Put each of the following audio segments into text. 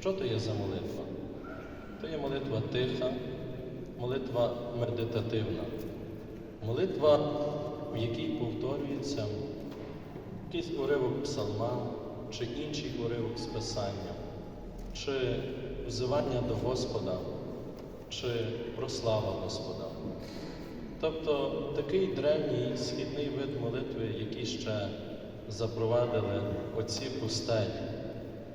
Що то є за молитва? То є молитва тиха, молитва медитативна, молитва, в якій повторюється якийсь уривок псалма чи інший уривок з Писання, чи взивання до Господа, чи прослава Господа. Тобто такий древній східний вид молитви, який ще запровадили оці пустелі,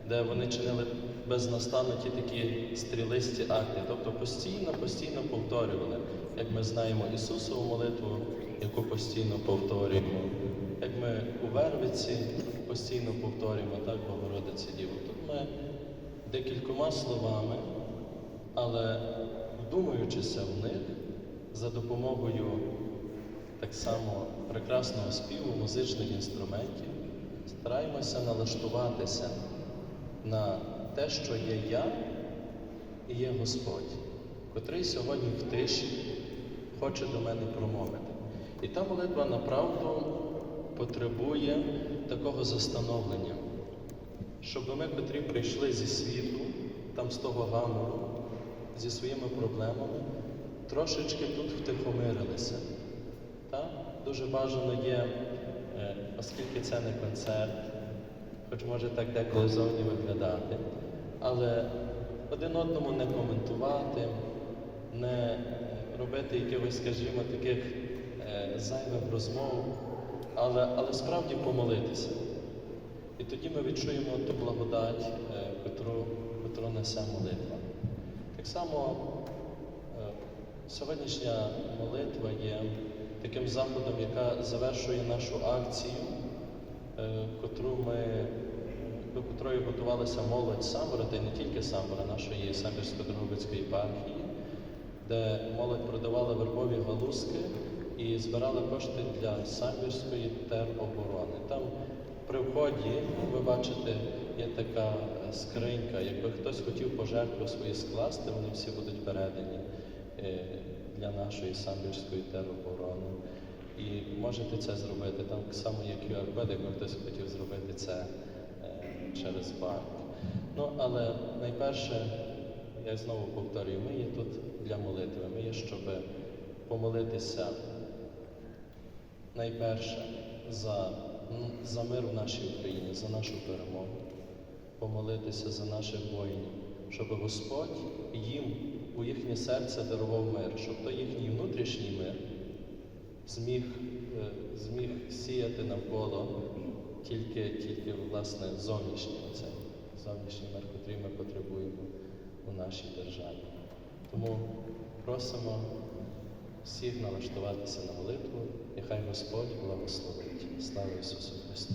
де вони чинили безнастанно ті такі стрілисті акти, тобто постійно, постійно повторювали, як ми знаємо Ісусову молитву, яку постійно повторюємо, як ми у Вервиці постійно повторюємо, так, Богородиці Діво. Тут ми декількома словами, але вдумуючися в них за допомогою так само прекрасного співу, музичних інструментів, стараємося налаштуватися на те, що є я і є Господь, котрий сьогодні в тиші хоче до мене промовити. І та молитва направду потребує такого застановлення, щоб ми, котрі прийшли зі світу, там з того гамору, зі своїми проблемами, трошечки тут втихомирилися. Так? Дуже бажано є, е, оскільки це не концерт, хоч може так деколи зовні виглядати, але один одному не коментувати, не робити якихось, скажімо, таких е, зайвих розмов, але, але справді помолитися. І тоді ми відчуємо ту благодать, е, котру, котру несе молитва. Так само е, сьогоднішня молитва є таким заходом, яка завершує нашу акцію, котру ми, до котрої готувалася молодь Самбора, та й не тільки Самбора, нашої Самбірсько-Дрогобицької єпархії, де молодь продавала вербові галузки і збирала кошти для самбірської тероборони. Там при вході, ви бачите, є така е, скринька. Якби хтось хотів пожертви свої скласти, вони всі будуть передані е, для нашої самбірської тероборони. І можете це зробити. Так само є QR-код, якби хтось хотів зробити це е, через банк. Ну, але найперше, я знову повторюю, ми є тут для молитви. Ми є, щоб помолитися найперше за, за мир в нашій Україні, за нашу перемогу, помолитися за наших воїнів, щоб Господь їм у їхнє серце дарував мир, щоб то їхній внутрішній мир зміг, е, зміг сіяти навколо тільки, тільки власне зовнішнє оцей, зовнішній мир, котрий ми потребуємо у нашій державі. Тому просимо всіх налаштуватися на молитву, нехай Господь благословить. Слава Ісусу Христу!